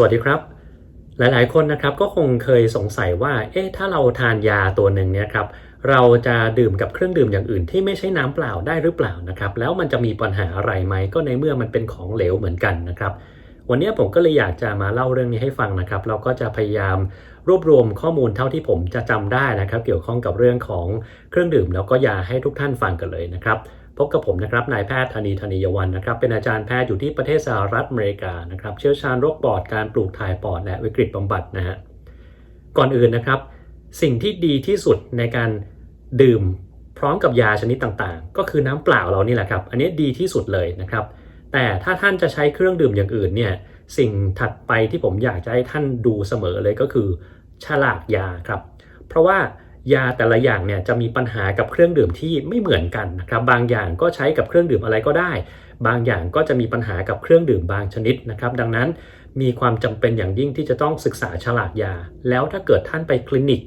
สวัสดีครับ หลาย ๆ คนนะครับก็คงเคยสงสัยว่า เอ๊ะถ้าเราทานยาตัวหนึ่งเนี่ยครับเราจะดื่มกับเครื่องดื่มอย่างอื่นที่ไม่ใช่น้ำเปล่าได้หรือเปล่านะครับ แล้วมันจะมีปัญหาอะไรไหมก็ในเมื่อมันเป็นของเหลวเหมือนกันนะครับ วันนี้ผมก็เลยอยากจะมาเล่าเรื่องนี้ให้ฟังนะครับ เราก็จะพยายามรวบรวมข้อมูลเท่าที่ผมจะจำได้นะครับ เกี่ยวข้องกับเรื่องของเครื่องดื่มแล้วก็ยาให้ทุกท่านฟังกันเลยนะครับ พบกับผมนะครับนายแพทย์ธนีธนียวันนะครับ เป็นอาจารย์แพทย์อยู่ที่ประเทศสหรัฐอเมริกานะครับ เชี่ยวชาญโรคปอดการปลูกถ่ายปอดและวิกฤตบำบัดนะฮะก่อนอื่นนะครับ สิ่งที่ดีที่สุดในการดื่มพร้อมกับยาชนิดต่างๆ ก็คือน้ำเปล่าเรานี่แหละครับ อันนี้ดีที่สุดเลยนะครับ แต่ถ้าท่านจะใช้เครื่องดื่มอย่างอื่นเนี่ยสิ่งถัดไปที่ผมอยากจะให้ท่านดูเสมอเลยก็คือ ฉลากยาครับ เพราะว่า ยาแต่ละอย่างเนี่ยจะมีปัญหากับเครื่องดื่มที่ไม่เหมือนกันนะครับ บางอย่างก็ใช้กับเครื่องดื่มอะไรก็ได้ บางอย่างก็จะมีปัญหากับเครื่องดื่มบางชนิดนะครับ ดังนั้นมีความจำเป็นอย่างยิ่งที่จะต้องศึกษาฉลากยา แล้วถ้าเกิดท่านไปคลินิก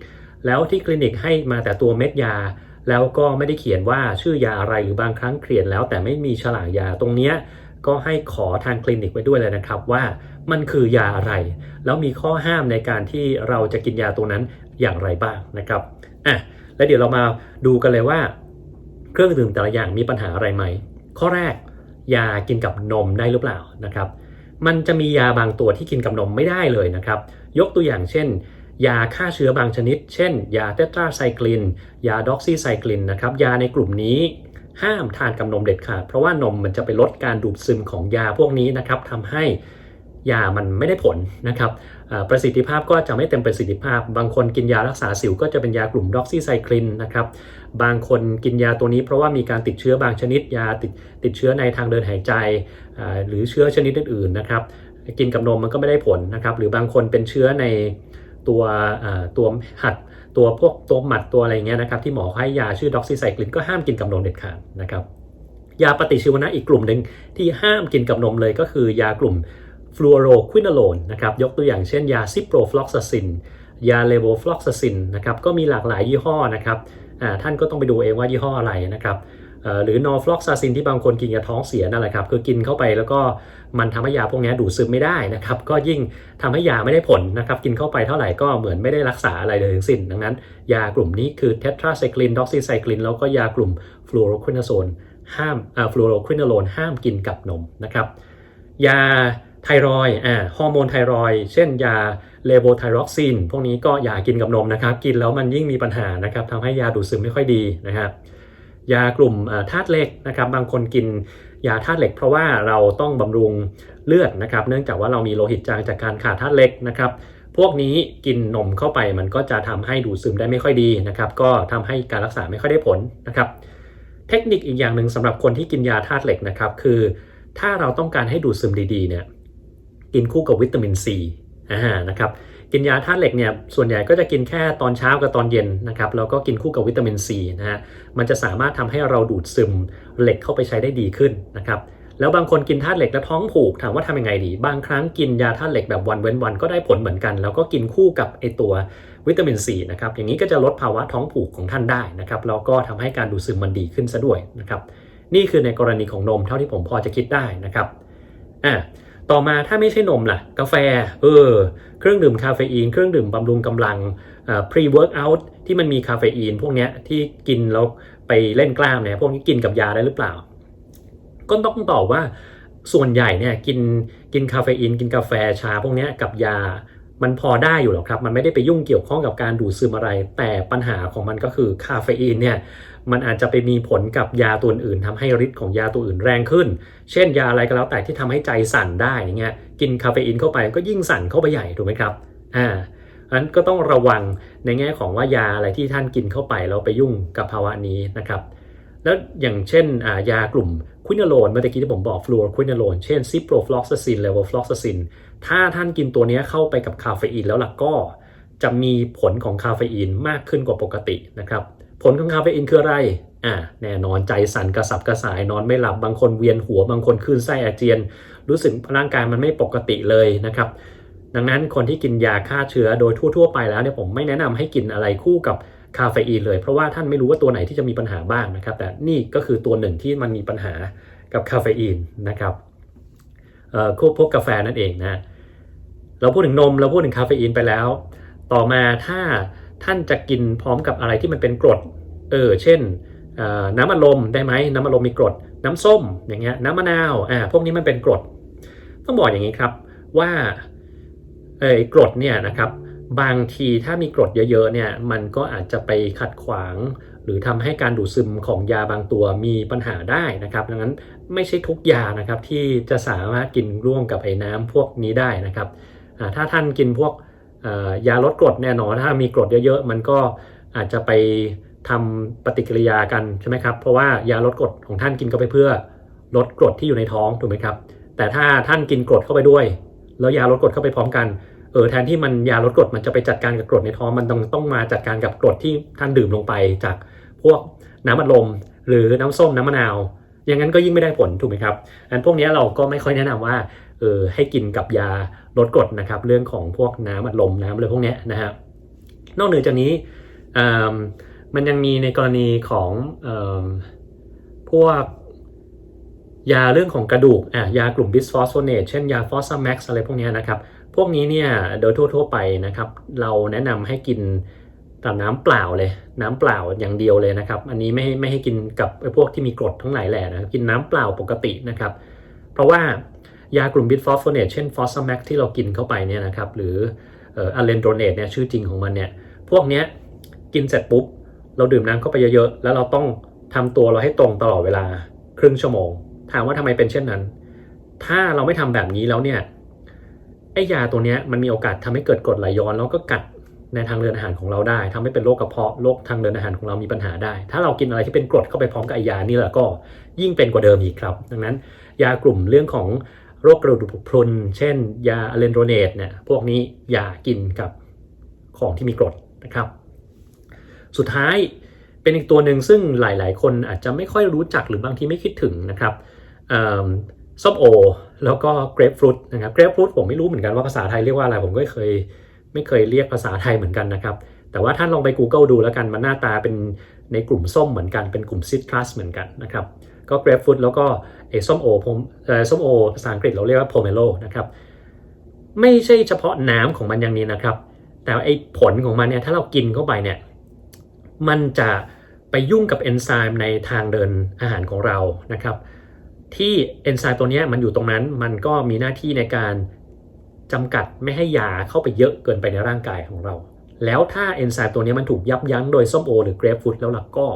แล้วที่คลินิกให้มาแต่ตัวเม็ดยา แล้วก็ไม่ได้เขียนว่าชื่อยาอะไรหรือบางครั้งเขียนแล้วแต่ไม่มีฉลากยาตรงเนี้ยก็ให้ขอทางคลินิกไว้ด้วยเลยนะครับว่า มันคือยาอะไร แล้วมีข้อห้ามในการที่เราจะกินยาตัวนั้นอย่างไรบ้างนะครับอะแล้วเดี๋ยวเรามาดูกันเลยว่า เครื่องดื่มแต่ละอย่างมีปัญหาอะไรไหม ข้อแรก ยากินกับนมได้หรือเปล่านะครับ มันจะมียาบางตัวที่กินกับนมไม่ได้เลยนะครับ ยกตัวอย่างเช่น ยาฆ่าเชื้อบางชนิด เช่น ยาเตตราไซคลิน ยาด็อกซีไซคลินนะครับยาในกลุ่มนี้ห้ามทานกับนมเด็ดขาดเพราะว่านมมันจะไปลดการดูดซึมของยาพวกนี้นะครับทำให้ ยามันไม่ได้ผลนะครับประสิทธิภาพก็จะไม่เต็มประสิทธิภาพ บางคนกินยารักษาสิวก็จะเป็นยากลุ่มด็อกซีไซคลินนะครับบางคนกินยาตัวนี้เพราะว่ามีการติดเชื้อบางชนิดยาติดติดเชื้อในทางเดินหายใจ หรือเชื้อชนิดอื่นๆนะครับกินกับนมมันก็ไม่ได้ผลนะครับหรือบางคนเป็นเชื้อในตัวตัวหัดตัวพวกตัวหมัดตัวอะไรเงี้ยนะครับที่หมอให้ยาชื่อด็อกซิไซคลินก็ห้ามกินกับนมเด็ดขาดนะครับยาปฏิชีวนะอีกกลุ่มหนึ่งที่ห้ามกินกับนมเลยก็คือยากลุ่ม ฟลูอโรควินาโลนนะครับยกตัวอย่างเช่นยาซิโปรฟลอกซาซิน ยาเลโวฟลอกซาซินนะครับก็มีหลากหลายยี่ห้อนะครับท่านก็ต้องไปดูเองว่ายี่ห้ออะไรนะครับหรือนอฟลอกซาซินที่บางคนกินกับท้องเสียนั่นแหละครับคือกินเข้าไปแล้วก็มันทำให้ยาพวกนี้ดูดซึมไม่ได้นะครับก็ยิ่งทำให้ยาไม่ได้ผลนะครับกินเข้าไปเท่าไหร่ก็เหมือนไม่ได้รักษาอะไรเลยทั้งสิ้น ดังนั้น ยากลุ่มนี้คือเทตราไซคลินด็อกซิไซคลินแล้วก็ยากลุ่มฟลูโรควินาโซนห้ามฟลูโรควินาโลนห้ามกินกับนมนะครับยา ไทรอยอ่าฮอร์โมนไทรอยเช่นยาเลโวไทรอกซิน พวกนี้ก็อย่ากินกับนมนะครับ กินแล้วมันยิ่งมีปัญหานะครับทำให้ยาดูดซึมไม่ค่อยดีนะครับยากลุ่มธาตุเหล็กนะครับ บางคนกินยาธาตุเหล็ก เพราะว่าเราต้องบำรุงเลือดนะครับ เนื่องจากว่าเรามีโลหิตจางจากการขาดธาตุเหล็กนะครับ พวกนี้กินนมเข้าไปมันก็จะทำให้ดูดซึมได้ไม่ค่อยดีนะครับ ก็ทำให้การรักษาไม่ค่อยได้ผลนะครับ เทคนิคอีกอย่างหนึ่งสำหรับคนที่กินยาธาตุเหล็กนะครับ คือ ถ้าเราต้องการให้ดูดซึมดีๆเนี่ย กินคู่กับวิตามินซีนะครับกินยาธาตุเหล็กเนี่ยส่วนใหญ่ก็จะกินแค่ตอนเช้ากับตอนเย็นนะครับแล้วก็กินคู่กับวิตามินซีนะฮะมันจะสามารถทำให้เราดูดซึมเหล็กเข้าไปใช้ได้ดีขึ้นนะครับแล้วบางคนกินธาตุเหล็กแล้วท้องผูกถามว่าทำยังไงดี บางครั้งกินยาธาตุเหล็กแบบวันเว้นวันก็ได้ผลเหมือนกัน แล้วก็กินคู่กับไอตัววิตามินซีนะครับอย่างนี้ก็จะลดภาวะท้องผูกของท่านได้นะครับแล้วก็ทำให้การดูดซึมมันดีขึ้นซะด้วยนะครับนี่คือในกรณีของนมเท่าที่ผมพอจะคิดได้นะครับอ่า ต่อมาถ้าไม่ใช่นมล่ะ กาแฟ เออ เครื่องดื่มคาเฟอีน เครื่องดื่มบำรุงกำลังพรีเวิร์กอัลที่มันมีคาเฟอีน พวกนี้ที่กินแล้วไปเล่นกล้ามเนี่ยพวกนี้กินกับยาได้หรือเปล่า ก็ต้องตอบว่าส่วนใหญ่เนี่ยกินกินคาเฟอีน กินกาแฟชาพวกนี้กับยา มันพอได้อยู่หรอกครับ มันไม่ได้ไปยุ่งเกี่ยวข้องกับการดูดซึมอะไร แต่ปัญหาของมันก็คือคาเฟอีนเนี่ยมันอาจจะไปมีผลกับยาตัวอื่นทำให้ฤทธิ์ของยาตัวอื่นแรงขึ้น เช่นยาอะไรก็แล้วแต่ที่ทำให้ใจสั่นได้อย่างเงี้ยกินคาเฟอีนเข้าไปก็ยิ่งสั่นเข้าไปใหญ่ถูกไหมครับอ่าอันก็ต้องระวังในแง่ของว่ายาอะไรที่ท่านกินเข้าไปแล้วไปยุ่งกับภาวะนี้นะครับแล้วอย่างเช่นยากลุ่มควินาโลนเมื่อกี้ที่ผมบอกฟลูออควินาโลนเช่นซิโปรฟลอกซาซินเลเวลฟลอกซาซิน ถ้าท่านกินตัวนี้เข้าไปกับคาเฟอีนแล้วล่ะก็จะมีผลของคาเฟอีนมากขึ้นกว่าปกตินะครับ ผลของคาเฟอีนคืออะไร อ่า แน่นอนใจสั่นกระสับกระส่ายนอนไม่หลับบางคนเวียนหัวบางคนคลื่นไส้อาเจียน รู้สึกร่างกายมันไม่ปกติเลยนะครับ ดังนั้นคนที่กินยาฆ่าเชื้อโดยทั่ว ๆ ไปแล้วเนี่ยผมไม่แนะนำให้กินอะไรคู่กับคาเฟอีนเลย เพราะว่าท่านไม่รู้ว่าตัวไหนที่จะมีปัญหาบ้างนะครับ แต่นี่ก็คือตัวหนึ่งที่มันมีปัญหากับคาเฟอีนนะครับเอ่อพวกกาแฟนั่นเองนะ เราพูดถึงนมเราพูดถึงคาเฟอีนไปแล้ว ต่อมาถ้าท่านจะกินพร้อมกับอะไรที่มันเป็นกรด เออ เช่นน้ำอัดลมได้ไหมน้ำอัดลมมีกรด น้ำส้มอย่างเงี้ยน้ำมะนาวอ่าพวกนี้มันเป็นกรด ต้องบอกอย่างนี้ครับว่าเออกรดเนี่ยนะครับบางทีถ้ามีกรดเยอะๆเนี่ยมันก็อาจจะไปขัดขวาง หรือทำให้การดูดซึมของยาบางตัวมีปัญหาได้นะครับ ดังนั้นไม่ใช่ทุกยานะครับที่จะสามารถกินร่วมกับไอ้น้ำพวกนี้ได้นะครับ ถ้าท่านกินพวกยาลดกรดแน่นอนถ้ามีกรดเยอะๆ มันก็อาจจะไปทำปฏิกิริยากันใช่ไหมครับ เพราะว่ายาลดกรดของท่านกินเข้าไปเพื่อลดกรดที่อยู่ในท้องถูกไหมครับ แต่ถ้าท่านกินกรดเข้าไปด้วย แล้วยาลดกรดเข้าไปพร้อมกัน เออแทนที่มันยาลดกรดมันจะไปจัดการกับกรดในท้อง มันต้องต้องมาจัดการกับกรดที่ท่านดื่มลงไปจากพวกน้ำอัดลม หรือน้ำส้มน้ำมะนาว อย่างนั้นก็ยิ่งไม่ได้ผลถูกไหมครับอันพวกนี้เราก็ไม่ค่อยแนะนำว่า เออให้กินกับยาลดกรดนะครับ เรื่องของพวกน้ำอัดลมน้ำอะไรพวกเนี้ยนะฮะนอกเหนือจากนี้มันยังมีในกรณีของออพวกยาเรื่องของกระดูกอะยากลุ่มบิสฟอสโฟเนตเช่นยาฟอสซัมแม็กซ์อะไรพวกนี้นะครับ พวกนี้เนี่ยโดยทั่วๆไปนะครับ เราแนะนำให้กินกับน้ำเปล่าเลย น้ำเปล่าอย่างเดียวเลยนะครับ อันนี้ไม่ให้ไม่ให้กินกับไอ้พวกที่มีกรดทั้งหลายแหล่นะกินน้ำเปล่าปกตินะครับ เพราะว่า ยากลุ่มบิสฟอสโฟเนตเช่นฟอสซัมแม็กที่เรากินเข้าไปเนี่ยนะครับหรืออะเลนโดเนตเนี่ยชื่อจริงของมันเนี่ยพวกเนี้ยกินเสร็จปุ๊บ เราดื่มน้ำเข้าไปเยอะๆ แล้วเราต้องทำตัวเราให้ตรงตลอดเวลาครึ่งชั่วโมง ถามว่าทำไมเป็นเช่นนั้น ถ้าเราไม่ทำแบบนี้แล้วเนี่ยไอ้ยาตัวเนี้ยมันมีโอกาสทำให้เกิดกรดไหลย้อน แล้วก็กัดในทางเดินอาหารของเราได้ทำให้เป็นโรคกระเพาะโรคทางเดินอาหารของเรามีปัญหาได้ ถ้าเรากินอะไรที่เป็นกรดเข้าไปพร้อมกับไอยานี่แหละก็ยิ่งเป็นกว่าเดิมอีกครับ ดังนั้น ยากลุ่มเรื่องของ โรคกระดูกพรุน เช่น ยาอะเลนโดเนตเนี่ยพวกนี้อย่ากินกับของที่มีกรดนะครับ สุดท้ายเป็นอีกตัวหนึ่งซึ่งหลาย ๆ คนอาจจะไม่ค่อยรู้จักหรือบางทีไม่คิดถึงนะครับส้มโอ แล้วก็เกรปฟรุตนะครับเกรปฟรุตผมไม่รู้เหมือนกันว่าภาษาไทยเรียกว่าอะไรผมก็เคยไม่เคยเรียกภาษาไทยเหมือนกันนะครับ แต่ว่าท่านลองไป Google ดูแล้วกันมันหน้าตาเป็นในกลุ่มส้มเหมือนกันเป็นกลุ่มซิตรัสเหมือนกันนะครับ ก็เกรปฟรุตแล้วก็ไอ้ส้มโอผมส้มโอภาษาอังกฤษเราเรียกว่าโพเมโลนะครับ ไม่ใช่เฉพาะน้ำของมันอย่างนี้นะครับ แต่ไอ้ผลของมันเนี่ยถ้าเรากินเข้าไปเนี่ยมันจะไปยุ่งกับเอนไซม์ในทางเดินอาหารของเรานะครับ ที่เอนไซม์ตัวนี้มันอยู่ตรงนั้นมันก็มีหน้าที่ในการจำกัดไม่ให้ยาเข้าไปเยอะเกินไปในร่างกายของเรา แล้วถ้าเอนไซม์ตัวนี้มันถูกยับยั้งโดยส้มโอหรือเกรปฟรุตแล้วล่ะก็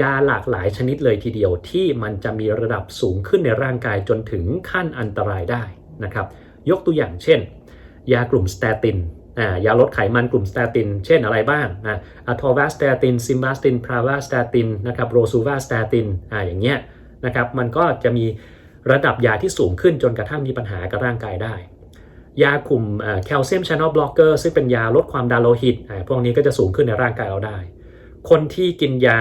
ยาหลากหลายชนิดเลยทีเดียวที่มันจะมีระดับสูงขึ้นในร่างกายจนถึงขั้นอันตรายได้นะครับ ยกตัวอย่างเช่น ยากลุ่มสเตตินยาลดไขมันกลุ่มสเตติน เช่นอะไรบ้างอะอะทอวาสเตตินซิมบาสตินพราวาสเตตินนะครับโรซูวาสเตตินอ่าอย่างเงี้ยนะครับมันก็จะมีระดับยาที่สูงขึ้นจนกระทั่งมีปัญหากับร่างกายได้ ยากลุ่มแคลเซียมชานอลบล็อกเกอร์ซึ่งเป็นยาลดความดันโลหิตพวกนี้ก็จะสูงขึ้นในร่างกายเราได้ คนที่กินยา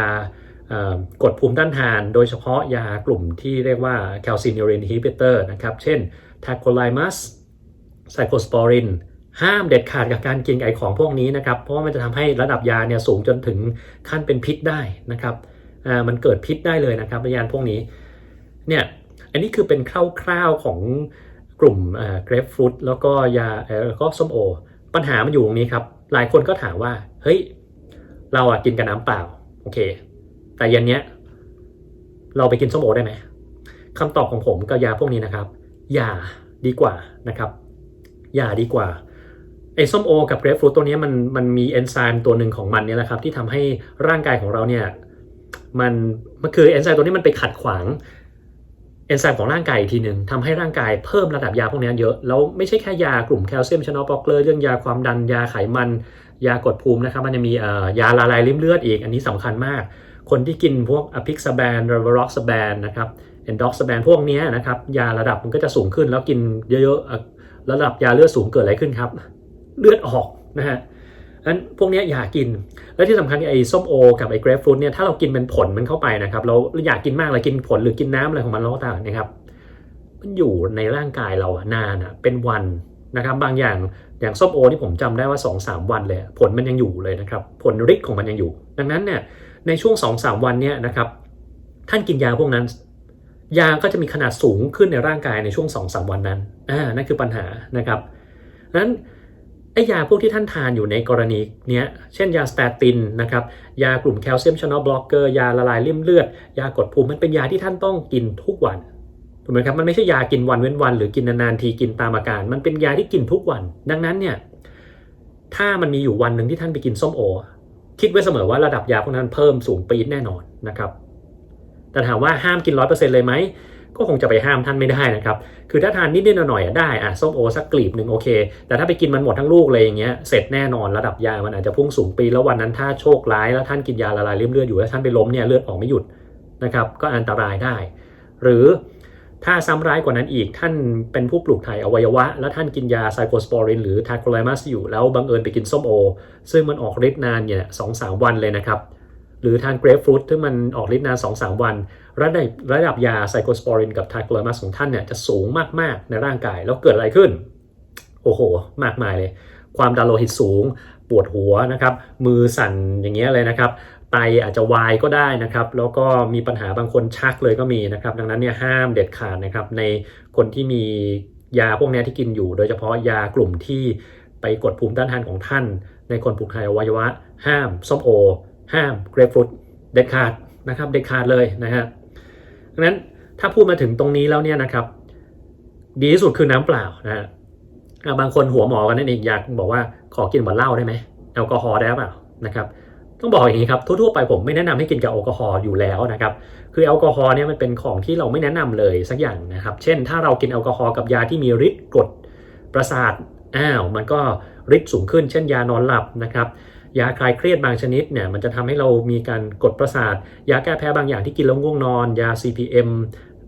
กดภูมิต้านทาน โดยเฉพาะยากลุ่มที่เรียกว่าแคลซินิรินฮิบิเตอร์นะครับ เช่นทาโคไลมัสไซโคสปอรินห้ามเด็ดขาดกับการกินไอของพวกนี้นะครับ เพราะว่ามันจะทำให้ระดับยาเนี่ยสูงจนถึงขั้นเป็นพิษได้นะครับมันเกิดพิษได้เลยนะครับยาพวกนี้เนี่ยอันนี้คือเป็นคร่าวๆของกลุ่มเกรฟฟรุตแล้วก็ยาแล้วก็ส้มโอ ปัญหามันอยู่ตรงนี้ครับ หลายคนก็ถามว่า เฮ้ย เราอะกินกับน้ำเปล่า โอเค แต่เย็นเนี้ย เราไปกินส้มโอได้ไหมคำตอบของผมกับยาพวกนี้นะครับ อย่าดีกว่านะครับ อย่าดีกว่าไอ้ส้มโอ กับเกรปฟรุตตัวนี้มันมันมีเอนไซม์ตัวหนึ่งของมันเนี่ยแหละครับที่ทำให้ร่างกายของเราเนี่ยมันมันคือเอนไซม์ตัวนี้มันไปขัดขวางเอนไซม์ของร่างกายอีกทีหนึ่งทำให้ร่างกายเพิ่มระดับยาพวกนี้เยอะ แล้วไม่ใช่แค่ยากลุ่มแคลเซียมชนอลบล็อกเกอร์เรื่องยาความดันยาไขมัน ยากดภูมินะครับ มันจะมียาละลายริ่มเลือดอีก อันนี้สำคัญมาก คนที่กินพวกอพิกซาแบนเรเวร็อกซาแบนนะครับเอนด็อกซาแบนพวกนี้นะครับยาระดับมันก็จะสูงขึ้นแล้วกินเยอะๆระดับยาเลือดสูงเกิดอะไรขึ้นครับ เลือดออกนะฮะนั้นพวกนี้อย่ากิน และที่สำคัญไอ้ส้มโอ กับไอ้เกรฟฟรุตเนี่ยถ้าเรากินเป็นผลมันเข้าไปนะครับ เราอยากกินมากเลยกินผลหรือกินน้ำอะไรของมันแล้วก็ตามนะครับมันอยู่ในร่างกายเราอะนานอะเป็นวันนะครับ บางอย่างอย่างส้มโอที่ผมจำได้ว่า 2-3 วันเลย ผลมันยังอยู่เลยนะครับ ผลฤทธิ์ของมันยังอยู่ ดังนั้นเนี่ย ในช่วง2-3วันเนี่ยนะครับท่านกินยาพวกนั้น ยาก็จะมีขนาดสูงขึ้นในร่างกายในช่วง2-3วันนั้นอ่านั่นคือปัญหานะครับนั้นไอ้ยาพวกที่ท่านทานอยู่ในกรณีเนี้ยเช่นยาสเตตินนะครับยากลุ่มแคลเซียมช n น e l บล็อกเกอร์ยาละลายริ่มเลือด ยากดภูมิมันเป็นยาที่ท่านต้องกินทุกวันถูกไหมครับมันไม่ใช่ยากินวันเว้นวัน หรือกินนานๆทีกินตามอาการ มันเป็นยาที่กินทุกวัน ดังนั้นเนี่ยถ้ามันมีอยู่วันหนึ่งที่ท่านไปกินส้มโอ คิดไว้เสมอว่าระดับยาพวกนั้นเพิ่มสูงปี๊ดแน่นอนนะครับ แต่ถามว่าห้ามกินร้อยเปอร์เซ็นต์เลยไหม ก็คงจะไปห้ามท่านไม่ได้นะครับ คือถ้าทานนิดๆหน่อยๆได้อะส้มโอสักกลีบหนึ่งโอเค แต่ถ้าไปกินมันหมดทั้งลูกเลยอย่างเงี้ย เสร็จแน่นอนระดับยา มันอาจจะพุ่งสูงปีแล้ววันนั้นถ้าโชคร้ายแล้วท่านกินยาละลายเลือดอยู่แล้วท่านไปล้มเนี่ยเลือดออกไม่หยุดนะครับ ก็อันตรายได้ หรือ ถ้าซ้ำร้ายกว่านั้นอีกท่านเป็นผู้ปลูกถ่ายอวัยวะ แล้วท่านกินยาไซโคสปอรินหรือทาโคไลมัสอยู่แล้วบังเอิญไปกินส้มโอ ซึ่งมันออกฤทธิ์นานเนี่ยสองสามวันเลยนะครับ หรือทานเกรฟฟรุตที่มันออกฤทธิ์นาน2-3วัน ระดับระดับยาไซโคสปอรินกับไทโคไลมัสของท่านเนี่ยจะสูงมากๆในร่างกายแล้วเกิดอะไรขึ้น โอ้โห มากมายเลย ความดันโลหิตสูง ปวดหัวนะครับมือสั่นอย่างเงี้ยเลยนะครับ ไตอาจจะวายก็ได้นะครับ แล้วก็มีปัญหาบางคนชักเลยก็มีนะครับ ดังนั้นเนี่ยห้ามเด็ดขาดนะครับ ในคนที่มียาพวกนี้ที่กินอยู่ โดยเฉพาะยากลุ่มที่ไปกดภูมิต้านทานของท่าน ในคนปลูกถ่ายอวัยวะ ห้ามส้มโอ ห้ามเกรฟฟรุตเด็ดขาดนะครับเด็ดขาดเลยนะฮะดังนั้นถ้าพูดมาถึงตรงนี้แล้วเนี่ยนะครับ ดีที่สุดคือน้ำเปล่านะฮะบางคนหัวหมอกันนั่นเองอยากบอกว่าขอกินเหมือนเหล้าได้ไหมแอลกอฮอล์ได้หรือเปล่านะครับ ต้องบอกอย่างนี้ครับทั่วๆไปผมไม่แนะนำให้กินกับแอลกอฮอล์อยู่แล้วนะครับคือแอลกอฮอล์เนี่ยมันเป็นของที่เราไม่แนะนำเลยสักอย่างนะครับ เช่น ถ้าเรากินแอลกอฮอล์กับยาที่มีฤทธิ์กดประสาทอ้าวมันก็ฤทธิ์สูงขึ้น เช่น ยานอนหลับนะครับยาคลายเครียดบางชนิดเนี่ยมันจะทำให้เรามีการกดประสาท ยาแก้แพ้บางอย่างที่กินแล้วง่วงนอน ยา CPM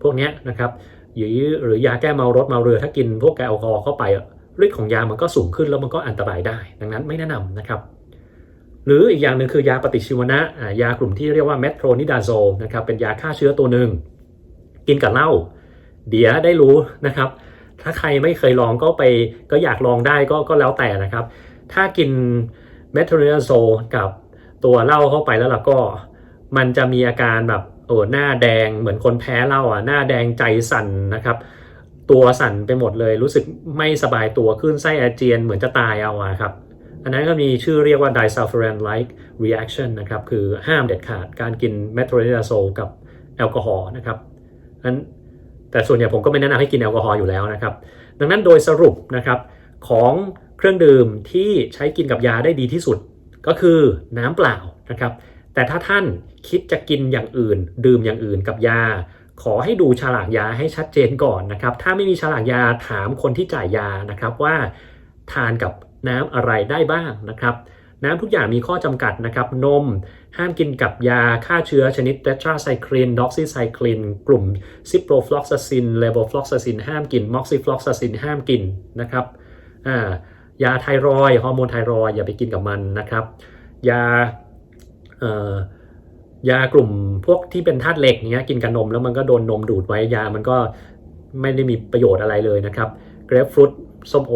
พวกนี้นะครับหรือหรือยาแก้เมารถเมาเรือถ้ากินพวกแอลกอฮอล์เข้าไปฤทธิ์ของยามันก็สูงขึ้นแล้วมันก็อันตรายได้ ดังนั้นไม่แนะนำนะครับ หรืออีกอย่างหนึ่งคือยาปฏิชีวนะยากลุ่มที่เรียกว่าเมโทรนิดาโซนะครับเป็นยาฆ่าเชื้อตัวหนึ่ง กินกับเหล้าเดี๋ยวได้รู้นะครับ ถ้าใครไม่เคยลองก็ไปก็อยากลองได้ก็ก็แล้วแต่นะครับ ถ้ากินเมโทรนิดาโซกับตัวเหล้าเข้าไปแล้วล่ะก็มันจะมีอาการแบบโอ้หน้าแดงเหมือนคนแพ้เหล้าอะหน้าแดงใจสั่นนะครับ ตัวสั่นไปหมดเลยรู้สึกไม่สบายตัวขึ้นไส้อาเจียนเหมือนจะตายเอาอะครับ อันนั้นก็มีชื่อเรียกว่า disulfiram like reaction นะครับคือห้ามเด็ดขาดการกินเมโทรนิดาโซลกับแอลกอฮอล์นะครับนั้นแต่ส่วนใหญ่ผมก็ไม่แนะนำให้กินแอลกอฮอล์อยู่แล้วนะครับ ดังนั้นโดยสรุปนะครับของเครื่องดื่มที่ใช้กินกับยาได้ดีที่สุด ก็คือน้ำเปล่านะครับ แต่ถ้าท่านคิดจะกินอย่างอื่น ดื่มอย่างอื่นกับยา ขอให้ดูฉลากยาให้ชัดเจนก่อนนะครับ ถ้าไม่มีฉลากยาถามคนที่จ่ายยานะครับว่าทานกับ น้ำอะไรได้บ้างนะครับ น้ำทุกอย่างมีข้อจำกัดนะครับ นม ห้ามกินกับยาฆ่าเชื้อชนิดเตทราไซคลินด็อกซิไซคลิน กลุ่มซิโปรฟลอกซาซินเลโบฟลอกซาซิน ห้ามกิน ม็อกซิฟลอกซาซิน ห้ามกินนะครับยาไทรอยฮอร์โมนไทรอยอย่าไปกินกับมันนะครับ ยายากลุ่มพวกที่เป็นธาตุเหล็กเนี้ยกินกับนมแล้วมันก็โดนนมดูดไว้ยามันก็ไม่ได้มีประโยชน์อะไรเลยนะครับเกรฟฟรุตส้มโอ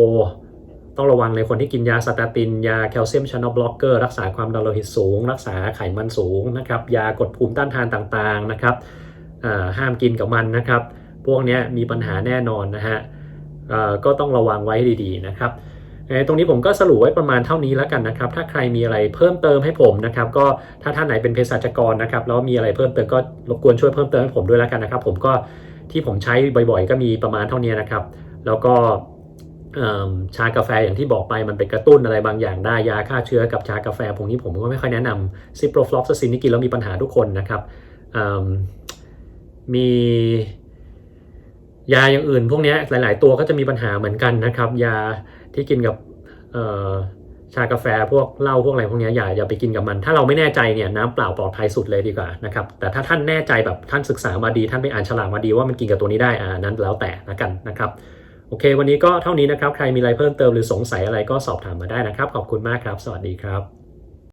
ต้องระวังในคนที่กินยาสตาติน ยาแคลเซียมช n น e l บล็อกเกอร์รักษาความดันโลหิตสูง รักษาไขมันสูงนะครับ ยากดภูมิต้านทานต่างๆนะครับห้ามกินกับมันนะครับ พวกนี้มีปัญหาแน่นอนนะฮะก็ต้องระวังไว้ดีๆนะครับตรงนี้ผมก็สรุปไว้ประมาณเท่านี้แล้วกันนะครับ ถ้าใครมีอะไรเพิ่มเติมให้ผมนะครับ ก็ถ้าท่านไหนเป็นเภสัชกรนะครับแล้วมีอะไรเพิ่มเติมก็รบกวนช่วยเพิ่มเติมให้ผมด้วยแล้วกันนะครับ ผมก็ที่ผมใช้บ่อยๆ ก็มีประมาณเท่านี้นะครับ แล้วก็ ชากาแฟอย่างที่บอกไปมันไปกระตุ้นอะไรบางอย่างได้ยาฆ่าเชื้อกับชากาแฟพวกนี้ผมก็ไม่ค่อยแนะนำซิโปรฟลอกซาซินนี่กินแล้วมีปัญหาทุกคนนะครับมียาอย่างอื่นพวกนี้หลาย ๆ ตัวก็จะมีปัญหาเหมือนกันนะครับ ยาที่กินกับชากาแฟพวกเหล้าพวกอะไรพวกนี้อย่าอย่าไปกินกับมัน ถ้าเราไม่แน่ใจเนี่ยน้ำเปล่าปลอดภัยสุดเลยดีกว่านะครับแต่ถ้าท่านแน่ใจแบบท่านศึกษามาดี ท่านไปอ่านฉลากมาดีว่ามันกินกับตัวนี้ได้อ่านั้นแล้วแต่ละกันนะครับ โอเค วันนี้ก็เท่านี้นะครับ ใครมีอะไรเพิ่มเติมหรือสงสัยอะไรก็สอบถามมาได้นะครับ ขอบคุณมากครับ สวัสดีครับ